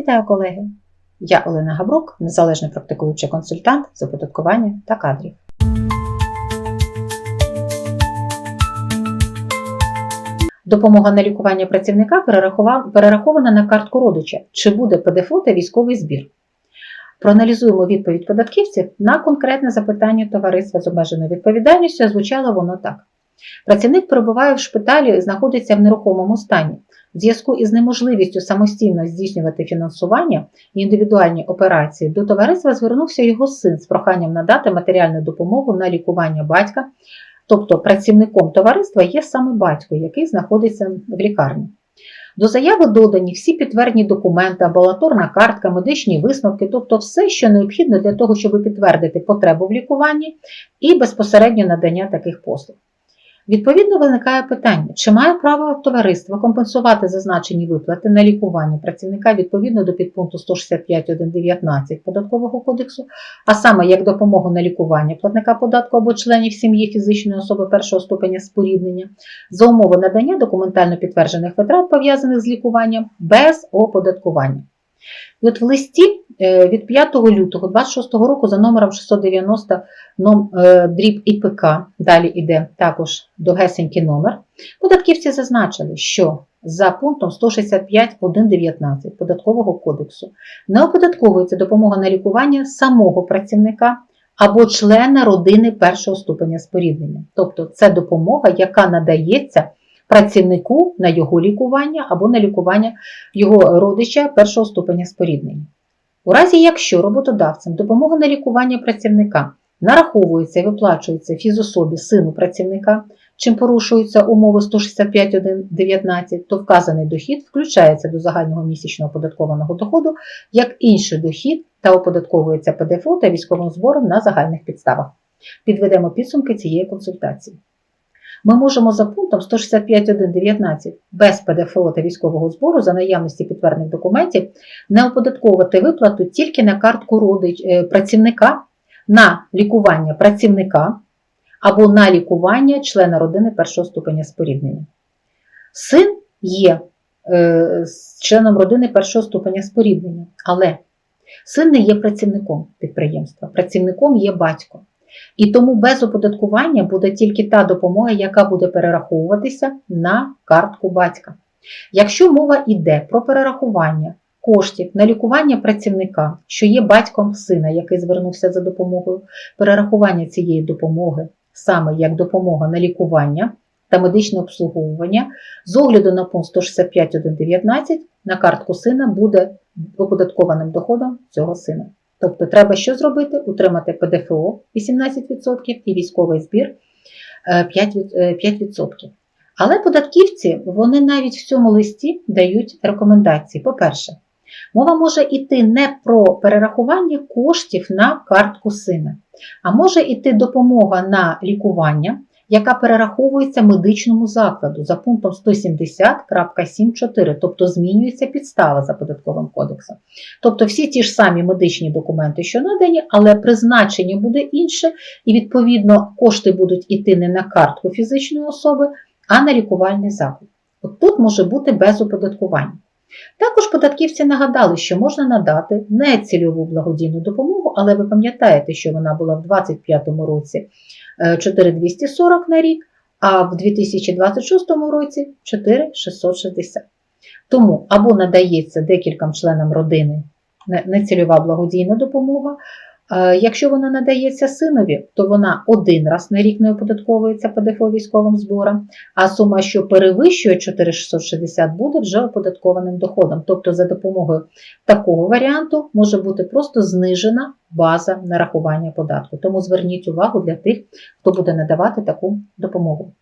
Вітаю, колеги! Я Олена Габрук, незалежний практикуючий консультант з оподаткування та кадрів. Допомога на лікування працівника перерахована на картку родича. Чи буде ПДФО та військовий збір? Проаналізуємо відповідь податківців на конкретне запитання товариства з обмеженою відповідальністю. Звучало воно так: працівник перебуває в шпиталі, і знаходиться в нерухомому стані. В зв'язку із неможливістю самостійно здійснювати фінансування і індивідуальні операції до товариства звернувся його син з проханням надати матеріальну допомогу на лікування батька. Тобто працівником товариства є саме батько, який знаходиться в лікарні. До заяви додані всі підтвердні документи, амбулаторна картка, медичні висновки, тобто все, що необхідно для того, щоб підтвердити потребу в лікуванні і безпосередньо надання таких послуг. Відповідно, виникає питання, чи має право товариство компенсувати зазначені виплати на лікування працівника відповідно до підпункту 165.1.19 Податкового кодексу, а саме як допомогу на лікування платника податку або членів сім'ї фізичної особи першого ступеня споріднення за умови надання документально підтверджених витрат, пов'язаних з лікуванням, без оподаткування. І от в листі е, від 5 лютого 26 року за номером 690 е, дріб ІПК, далі йде також довгесенький номер, податківці зазначили, що за пунктом 165.1.19 Податкового кодексу не оподатковується допомога на лікування самого працівника або члена родини першого ступеня споріднення. Тобто це допомога, яка надається працівнику на його лікування або на лікування його родича першого ступеня споріднення. У разі, якщо роботодавцем допомога на лікування працівника нараховується і виплачується фізособі сину працівника, чим порушуються умови 165.1.19, то вказаний дохід включається до загального місячного оподаткованого доходу як інший дохід та оподатковується ПДФО та військовим збором на загальних підставах. Підведемо підсумки цієї консультації. Ми можемо за пунктом 165.1.19 без ПДФО та військового збору за наявності підтверджених документів не оподатковувати виплату тільки на картку родич, е, працівника на лікування працівника або на лікування члена родини першого ступеня споріднення. Син є е, членом родини першого ступеня споріднення, але син не є працівником підприємства, працівником є батько. І тому без оподаткування буде тільки та допомога, яка буде перераховуватися на картку батька. Якщо мова йде про перерахування коштів на лікування працівника, що є батьком сина, який звернувся за допомогою, перерахування цієї допомоги саме як допомога на лікування та медичне обслуговування, з огляду на пункт 165.1.19 на картку сина буде оподаткованим доходом цього сина. Тобто треба що зробити? Утримати ПДФО 18% і військовий збір е, 5%. е, 5%. Але податківці вони навіть в цьому листі дають рекомендації. По-перше, мова може йти не про перерахування коштів на картку сина, а може йти допомога на лікування, яка перераховується медичному закладу за пунктом 170.7.4, тобто змінюється підстава за податковим кодексом. Тобто всі ті ж самі медичні документи, що надані, але призначення буде інше, і відповідно кошти будуть йти не на картку фізичної особи, а на лікувальний заклад. От тут може бути без оподаткування. Також податківці нагадали, що можна надати не цільову благодійну допомогу, але ви пам'ятаєте, що вона була в 2025 році е, 4240 на рік, а в 2026 році 4660. Тому або надається декільком членам родини не- нецільова благодійна допомога. Е, Якщо вона надається синові, то вона один раз на рік не оподатковується ПДФО військовим збором, а сума, що перевищує 4660, буде вже оподаткованим доходом. Тобто за допомогою такого варіанту може бути просто знижена база нарахування податку. Тому зверніть увагу для тих, хто буде надавати таку допомогу.